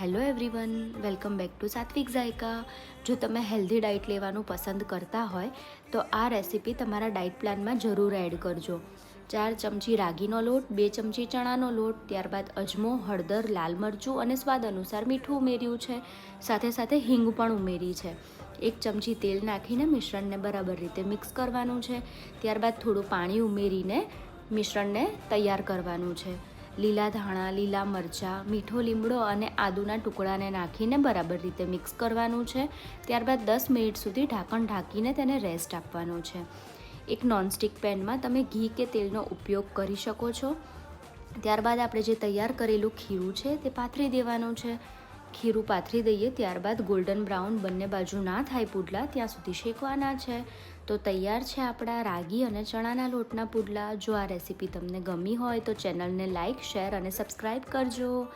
Hello everyone welcome back to Satvik Zayka જો તમે healthy diet લેવાનું પસંદ કરતા હોય, તો આ રેસીપી તમારા ડાયટ પ્લાનમાં જરૂર એડ કરજો. ચાર ચમચી રાગીનો લોટ, બે ચમચી ચણાનો લોટ, ત્યારબાદ અજમો, હળદર, લાલ મરચું અને સ્વાદ અનુસાર મીઠું ઉમેર્યું છે. સાથે સાથે હિંગ પણ ઉમેરી છે. એક ચમચી તેલ નાખીને મિશ્રણને બરાબર રીતે મિક્સ કરવાનું છે. ત્યારબાદ થોડું પાણી ઉમેરીને મિશ્રણને તૈયાર કરવાનું છે. લીલા ધાણા, લીલા મરચાં, મીઠો લીમડો અને આદુના ટુકડાને નાખીને બરાબર રીતે મિક્સ કરવાનું છે. ત્યારબાદ દસ મિનિટ સુધી ઢાંકણ ઢાંકીને તેને રેસ્ટ આપવાનો છે. એક નોનસ્ટિક પેનમાં તમે ઘી કે તેલનો ઉપયોગ કરી શકો છો. ત્યારબાદ આપણે જે તૈયાર કરેલું ખીરું છે તે પાથરી દેવાનું છે. ખીરું પાથરી દઈએ ત્યારબાદ ગોલ્ડન બ્રાઉન બંને બાજુ ના થાય પુડલા, ત્યાં સુધી શેકવાના છે. તો તૈયાર છે આપણા રાગી અને ચણાના લોટના પુડલા. જો આ રેસીપી તમને ગમી હોય તો ચેનલને લાઇક શેર અને સબસ્ક્રાઈબ કરજો.